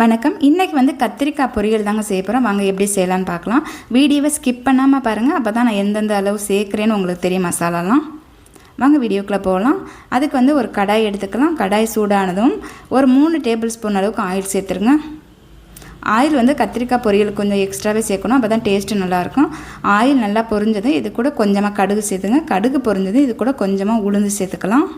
வணக்கம். இன்றைக்கி வந்து கத்திரிக்காய் பொரியல் தாங்க செய்ய போகிறோம் வாங்க எப்படி செய்யலான்னு பார்க்கலாம். வீடியோவை ஸ்கிப் பண்ணாமல் பாருங்கள் அப்போ தான் நான் எந்தெந்த அளவு சேர்க்குறேன்னு உங்களுக்கு தெரியும் மசாலாலாம். வாங்க வீடியோக்குள்ளே போகலாம். அதுக்கு வந்து ஒரு கடாய் எடுத்துக்கலாம். கடாய் சூடானதும் ஒரு மூணு டேபிள் ஸ்பூன் அளவுக்கு ஆயில் சேர்த்துருங்க. ஆயில் வந்து கத்திரிக்காய் பொரியல் கொஞ்சம் எக்ஸ்ட்ராவே சேர்க்கணும். அப்போ தான் டேஸ்ட்டு நல்லாயிருக்கும். ஆயில் நல்லா பொரிஞ்சதும் இது கூட கொஞ்சமாக கடுகு சேர்த்துங்க. கடுகு பொரிஞ்சதும் இது கூட கொஞ்சமாக உளுந்து சேர்த்துக்கலாம்.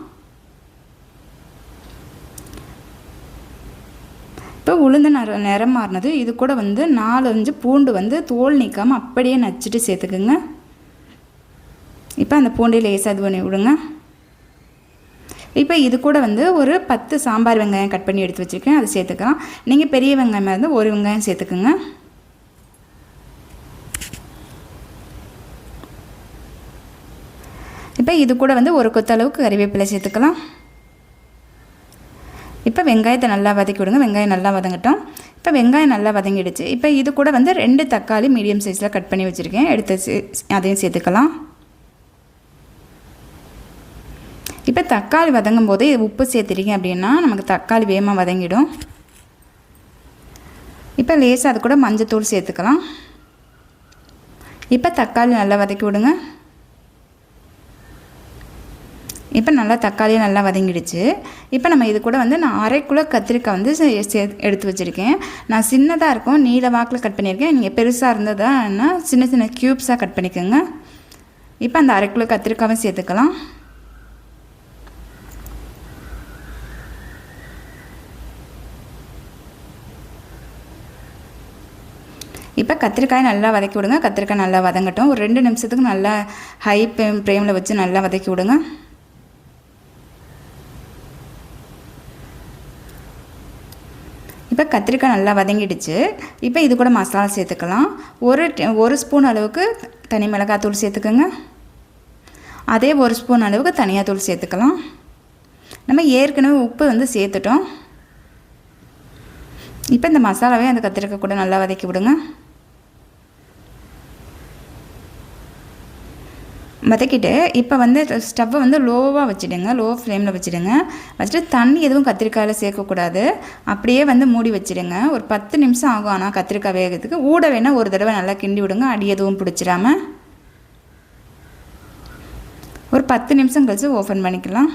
இப்போ உளுந்து நிற நிறம் மாறினது. இது கூட வந்து நாலு அஞ்சு பூண்டு வந்து தோல் நீக்காமல் அப்படியே நச்சுட்டு சேர்த்துக்குங்க. இப்போ அந்த பூண்டை லேசாக இது பண்ணி விடுங்க. இப்போ இது கூட வந்து ஒரு பத்து சாம்பார் வெங்காயம் கட் பண்ணி எடுத்து வச்சுருக்கேன். அதை சேர்த்துக்கலாம். நீங்கள் பெரிய வெங்காயமாக இருந்தால் ஒரு வெங்காயம் சேர்த்துக்குங்க. இப்போ இது கூட வந்து ஒரு கொத்தளவுக்கு கறிவேப்பிலை சேர்த்துக்கலாம். இப்போ வெங்காயத்தை நல்லா வதக்கி விடுங்க. வெங்காயம் நல்லா வதங்கட்டும். இப்போ வெங்காயம் நல்லா வதங்கிடுச்சு. இப்போ இது கூட வந்து ரெண்டு தக்காளி மீடியம் சைஸில் கட் பண்ணி வச்சுருக்கேன். எடுத்து அதையும் சேர்த்துக்கலாம். இப்போ தக்காளி வதங்கும் போது உப்பு சேர்த்துருக்கீங்க அப்படின்னா நமக்கு தக்காளி வேகமாக வதங்கிடும். இப்போ லேசாக அது கூட மஞ்சத்தூள் சேர்த்துக்கலாம். இப்போ தக்காளி நல்லா வதக்கி விடுங்க. இப்போ நல்லா தக்காளியும் நல்லா வதங்கிடுச்சு. இப்போ நம்ம இது கூட வந்து நான் அரைக்குள்ளே கத்திரிக்காய் வந்து சே எடுத்து வச்சுருக்கேன். நான் சின்னதாக இருக்கும் நீல வாக்கில் கட் பண்ணியிருக்கேன். நீங்கள் பெருசாக இருந்ததுன்னா சின்ன சின்ன க்யூப்ஸாக கட் பண்ணிக்கோங்க. இப்போ அந்த அரைக்குள்ளே கத்திரிக்காவும் சேர்த்துக்கலாம். இப்போ கத்திரிக்காய் நல்லா வதக்கி விடுங்க. கத்திரிக்காய் நல்லா வதங்கட்டும். ஒரு ரெண்டு நிமிஷத்துக்கு நல்லா ஹை ஃப்ரேமில் வச்சு நல்லா வதக்கி விடுங்க. இப்போ கத்திரிக்காய் நல்லா வதங்கிடுச்சு. இப்போ இது கூட மசாலா சேர்த்துக்கலாம். ஒரு ஒரு ஸ்பூன் அளவுக்கு தனி மிளகாத்தூள் சேர்த்துக்கோங்க. அதே ஒரு ஸ்பூன் அளவுக்கு தனியாக தூள் சேர்த்துக்கலாம். நம்ம ஏற்கனவே உப்பு வந்து சேர்த்துட்டோம். இப்போ இந்த மசாலாவே அந்த கத்திரிக்காய் கூட நல்லா வதக்கி விடுங்க. வதக்கிட்டு இப்போ வந்து ஸ்டவ்வை வந்து லோவாக வச்சுடுங்க. லோ ஃப்ளேமில் வச்சுடுங்க. வச்சுட்டு தண்ணி எதுவும் கத்திரிக்காயில் சேர்க்கக்கூடாது. அப்படியே வந்து மூடி வச்சுடுங்க. ஒரு பத்து நிமிஷம் ஆகும் ஆனால் கத்திரிக்காய் வேகிறதுக்கு. ஊட வேணால் ஒரு தடவை நல்லா கிண்டி விடுங்க. அடி எதுவும் பிடிச்சிடாம. ஒரு பத்து நிமிஷம் கழித்து ஓப்பன் பண்ணிக்கலாம்.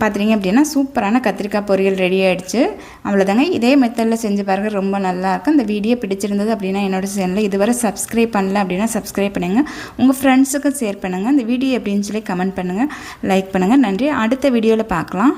பார்த்துட்டிங்க அப்படின்னா சூப்பரான கத்திரிக்காய் பொரியல் ரெடி ஆகிடுச்சு அவ்வளோதாங்க இதே மெத்தடில் செஞ்சு பாருங்கள் ரொம்ப நல்லாயிருக்கும் இந்த வீடியோ பிடிச்சிருந்தது அப்படின்னா என்னோடய சேனலில் இதுவரை சப்ஸ்கிரைப் பண்ணல அப்படின்னா சப்ஸ்கிரைப் பண்ணுங்கள் உங்கள் ஃப்ரெண்ட்ஸுக்கும் ஷேர் பண்ணுங்கள் இந்த வீடியோ எப்படின்னு சொல்லி கமெண்ட் பண்ணுங்கள் லைக் பண்ணுங்கள் நன்றி. அடுத்த வீடியோவில் பார்க்கலாம்.